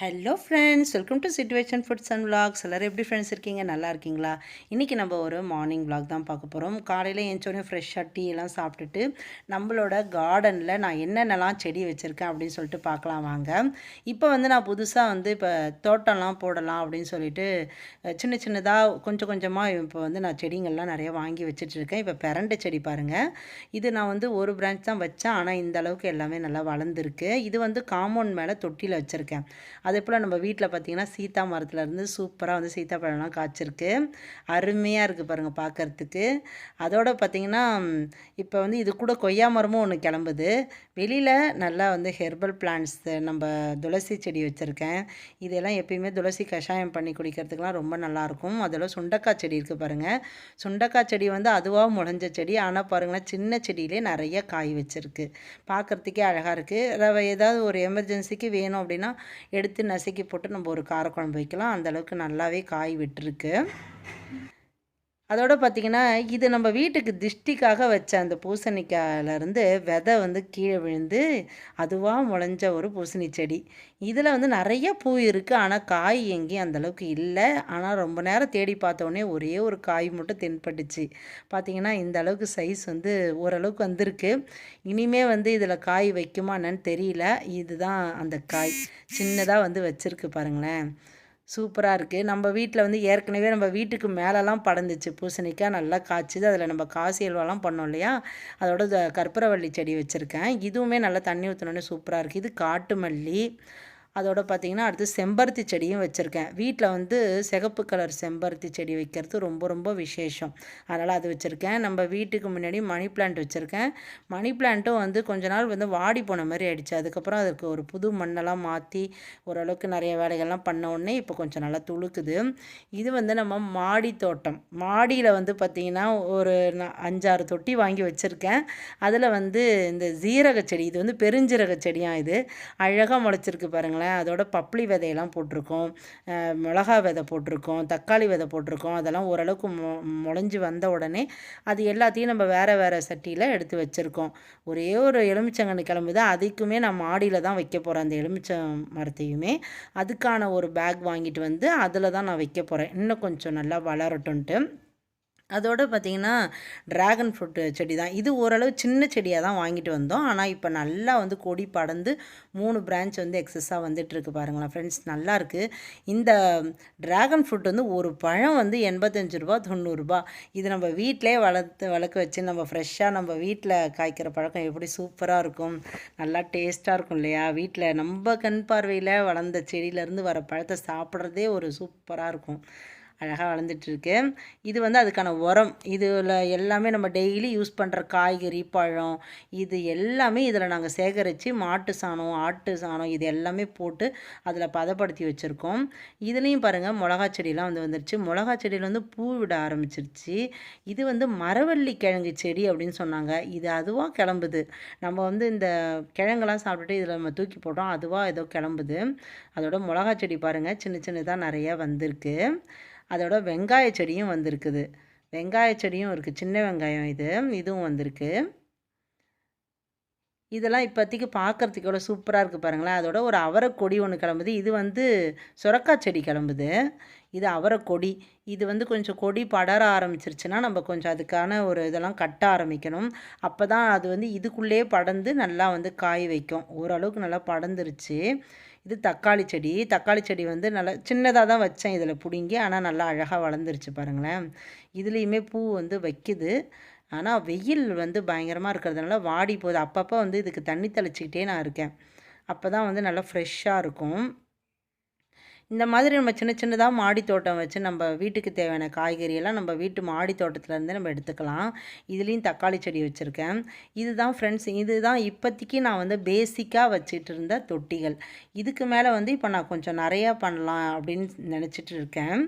Hello friends welcome to situation foods and vlogs எல்லோரும் எப்படி friends இருக்கீங்க? நல்லா இருக்கீங்களா? இன்றைக்கி நம்ம ஒரு மார்னிங் விளாக் தான் பார்க்க போகிறோம் காலையில் எழுந்தோடனே ஃப்ரெஷ்ஷாக டீ எல்லாம் சாப்பிட்டுட்டு நம்மளோட கார்டனில் நான் என்னென்னலாம் செடி வச்சுருக்கேன் அப்படின்னு சொல்லிட்டு பார்க்கலாம் வாங்க. இப்போ வந்து நான் புதுசாக வந்து இப்போ தோட்டம்லாம் போடலாம் அப்படின்னு சொல்லிட்டு சின்ன சின்னதாக கொஞ்சம் கொஞ்சமாக இப்போ வந்து நான் செடிங்கள்லாம் நிறைய வாங்கி வச்சுட்டு இருக்கேன். இப்போ பெரண்டை செடி பாருங்கள் இது நான் வந்து ஒரு பிரான்ச் தான் வச்சேன். ஆனால் இந்த அளவுக்கு எல்லாமே நல்லா வளர்ந்துருக்கு. இது வந்து காம்பவுண்ட் மேலே தொட்டியில் வச்சுருக்கேன். அதே போல் நம்ம வீட்டில் பார்த்திங்கன்னா சீத்தா மரத்துலேருந்து சூப்பராக வந்து சீத்தாப்பழம்லாம் காய்ச்சிருக்கு. அருமையாக இருக்குது பாருங்கள் பார்க்குறதுக்கு அதோட பார்த்தீங்கன்னா இப்போ வந்து இது கூட கொய்யா மரமும் ஒன்று கிளம்புது. வெளியில் நல்லா வந்து ஹெர்பல் பிளான்ட்ஸ் நம்ம துளசி செடி வச்சுருக்கேன். இதெல்லாம் எப்பயுமே துளசி கஷாயம் பண்ணி குடிக்கிறதுக்கெலாம் ரொம்ப நல்லாயிருக்கும் அதில் சுண்டக்காய் செடி இருக்குது பாருங்கள் சுண்டக்காய் செடி வந்து அதுவாக முளைஞ்ச செடி. ஆனால் பாருங்களேன் சின்ன செடியிலே நிறைய காய் வச்சுருக்கு. பார்க்குறதுக்கே அழகாக இருக்குது ஏதாவது ஒரு எமர்ஜென்சிக்கு வேணும் அப்படின்னா எடுத்து நசுக்கி போட்டு நம்ம ஒரு காரக்குழம்பு வைக்கலாம். அந்தளவுக்கு நல்லாவே காய் விட்டுருக்கு. அதோட பார்த்திங்கன்னா இது நம்ம வீட்டுக்கு திஷ்டிக்காக வச்ச அந்த பூசணிக்காயிலேருந்து விதை வந்து கீழே விழுந்து அதுவாக முளைஞ்ச ஒரு பூசணி செடி. இதில் வந்து நிறைய பூ இருக்குது ஆனால் காய் எங்கேயும் அந்தளவுக்கு இல்லை. ஆனால் ரொம்ப நேரம் தேடி பார்த்தோன்னே ஒரே ஒரு காய் மட்டும் தென்பட்டுச்சு. பார்த்திங்கன்னா இந்த அளவுக்கு சைஸ் வந்து ஓரளவுக்கு வந்திருக்கு. இனிமே வந்து இதில் காய் வைக்குமா என்னன்னு தெரியல. இதுதான் அந்த காய். சின்னதாக வந்து வச்சுருக்கு பாருங்களேன். சூப்பராக இருக்குது நம்ம வீட்டில் வந்து ஏற்கனவே நம்ம வீட்டுக்கு மேலெலாம் படந்துச்சு. பூசணிக்காய் நல்லா காய்ச்சிது. அதில் நம்ம காசி அல்வாலாம் பண்ணோம் இல்லையா? அதோட கற்பூரவள்ளி செடி வச்சுருக்கேன். இதுவுமே நல்லா தண்ணி ஊற்றினோன்னே சூப்பராக இருக்குது இது காட்டு மல்லி அதோட பார்த்திங்கன்னா அடுத்து செம்பருத்தி செடியும் வச்சுருக்கேன். வீட்டில் வந்து சிகப்பு கலர் செம்பருத்தி செடி வைக்கிறது ரொம்ப ரொம்ப விசேஷம். அதனால் அது வச்சுருக்கேன். நம்ம வீட்டுக்கு முன்னாடி மணி பிளான்ட் வச்சுருக்கேன். மணி பிளான்ட்டும் வந்து கொஞ்ச நாள் வந்து வாடி போன மாதிரி ஆயிடுச்சு. அதுக்கப்புறம் அதுக்கு ஒரு புது மண்ணெல்லாம் மாற்றி ஓரளவுக்கு நிறைய வேலைகள்லாம் பண்ண உடனே இப்போ கொஞ்சம் நல்லா துளுக்குது. இது வந்து நம்ம மாடி தோட்டம். மாடியில் வந்து பார்த்திங்கன்னா ஒரு அஞ்சாறு தொட்டி வாங்கி வச்சுருக்கேன். அதில் வந்து இந்த ஜீரக செடி இது வந்து பெருஞ்சீரக செடியாக இது. அழகாக முளைச்சிருக்கு பாருங்களேன். அதோட பப்ளி விதையெல்லாம் போட்டிருக்கோம். மிளகா விதை போட்டிருக்கோம். தக்காளி விதை போட்டிருக்கோம். அதெல்லாம் ஓரளவுக்கு மொ முளைஞ்சி வந்த உடனே அது எல்லாத்தையும் நம்ம வேறு வேறு சட்டியில் எடுத்து வச்சுருக்கோம். ஒரே ஒரு எலுமிச்சங்கன்று கிளம்புது அதுக்குமே நான் மாடியில் தான் வைக்க போகிறேன் அந்த எலுமிச்சை மரத்தையுமே. அதுக்கான ஒரு பேக் வாங்கிட்டு வந்து அதில் தான் நான் வைக்க போகிறேன் இன்னும் கொஞ்சம் நல்லா வளரட்டும்ன்ட்டு. அதோட பார்த்திங்கன்னா ட்ராகன் ஃப்ரூட் செடி தான் இது ஓரளவு சின்ன செடியாக தான் வாங்கிட்டு வந்தோம். ஆனால் இப்போ நல்லா வந்து கொடி படர்ந்து மூணு பிரான்ச் வந்து எக்ஸஸாக வந்துட்டுருக்கு பாருங்களேன் ஃப்ரெண்ட்ஸ் நல்லாயிருக்கு இந்த ட்ராகன் ஃப்ரூட் வந்து ஒரு பழம் வந்து எண்பத்தஞ்சு ரூபா தொண்ணூறுரூபா இது நம்ம வீட்டிலே வளர்த்து வளர்க்க வச்சு நம்ம ஃப்ரெஷ்ஷாக நம்ம வீட்டில் காய்க்கிற பழக்கம் எப்படி சூப்பராக இருக்கும்? நல்லா டேஸ்ட்டாக இருக்கும் இல்லையா? வீட்டில் நம்ம கண் பார்வையில் வளர்ந்த செடியிலேருந்து வர பழத்தை சாப்பிட்றதே ஒரு சூப்பராக இருக்கும். அழகாக வளர்ந்துட்டுருக்கு. இது வந்து அதுக்கான உரம். இதில் எல்லாமே நம்ம டெய்லி யூஸ் பண்ணுற காய்கறி பழம் இது எல்லாமே இதில் நாங்கள் சேகரித்து மாட்டு சாணம் ஆட்டு சாணம் இது எல்லாமே போட்டு அதில் பதப்படுத்தி வச்சுருக்கோம். இதுலேயும் பாருங்கள் மிளகா செடியெலாம் வந்து வந்துருச்சு. மிளகா செடியில் வந்து பூ விட ஆரம்பிச்சிருச்சு. இது வந்து மரவள்ளி கிழங்கு செடி அப்படின்னு சொன்னாங்க. இது அதுவாக கிளம்புது. நம்ம வந்து இந்த கிழங்கெல்லாம் சாப்பிட்டுட்டு இதில் நம்ம தூக்கி போட்டோம். அதுவாக ஏதோ கிளம்புது. அதோட மிளகா செடி பாருங்கள் சின்ன சின்னதாக நிறைய வந்திருக்கு. அதோட வெங்காய செடியும் வந்திருக்குது. வெங்காய செடியும் இருக்குது சின்ன வெங்காயம் இது. இதுவும் வந்திருக்கு. இதெல்லாம் இப்போதைக்கு பார்க்குறதுக்கு எவ்வளோ சூப்பராக இருக்குது பாருங்களேன். அதோட ஒரு அவரைக்கொடி ஒன்று கிளம்புது. இது வந்து சுரக்காய் செடி கிளம்புது. இது அவரைக்கொடி. இது வந்து கொஞ்சம் கொடி படர ஆரம்பிச்சிருச்சுன்னா நம்ம கொஞ்சம் அதுக்கான ஒரு இதெல்லாம் கட்ட ஆரம்பிக்கணும். அப்போ தான் அது வந்து இதுக்குள்ளேயே படர்ந்து நல்லா வந்து காய் வைக்கும். ஓரளவுக்கு நல்லா படர்ந்துருச்சு. இது தக்காளி செடி. தக்காளி செடி வந்து நல்லா சின்னதாக தான் வச்சேன் இதில் பிடுங்கி. ஆனால் நல்லா அழகாக வளர்ந்துருச்சு பாருங்களேன். இதுலேயுமே பூ வந்து வைக்குது. ஆனால் வெயில் வந்து பயங்கரமாக இருக்கிறதுனால வாடி போகுது. அப்பப்போ வந்து இதுக்கு தண்ணி தெளிச்சிக்கிட்டே நான் இருக்கேன். அப்போ தான் வந்து நல்லா ஃப்ரெஷ்ஷாக இருக்கும். இந்த மாதிரி நம்ம சின்ன சின்னதாக மாடி தோட்டம் வச்சு நம்ம வீட்டுக்கு தேவையான காய்கறியெல்லாம் நம்ம வீட்டு மாடி தோட்டத்துலேருந்து நம்ம எடுத்துக்கலாம். இதுலேயும் தக்காளி செடி வச்சுருக்கேன். இதுதான் ஃப்ரெண்ட்ஸ் இதுதான் இப்போதைக்கு நான் வந்து பேசிக்காக வச்சுட்டு இருந்த தொட்டிகள். இதுக்கு மேலே வந்து இப்போ நான் கொஞ்சம் நிறையா பண்ணலாம் அப்படின்னு நினச்சிட்டு இருக்கேன்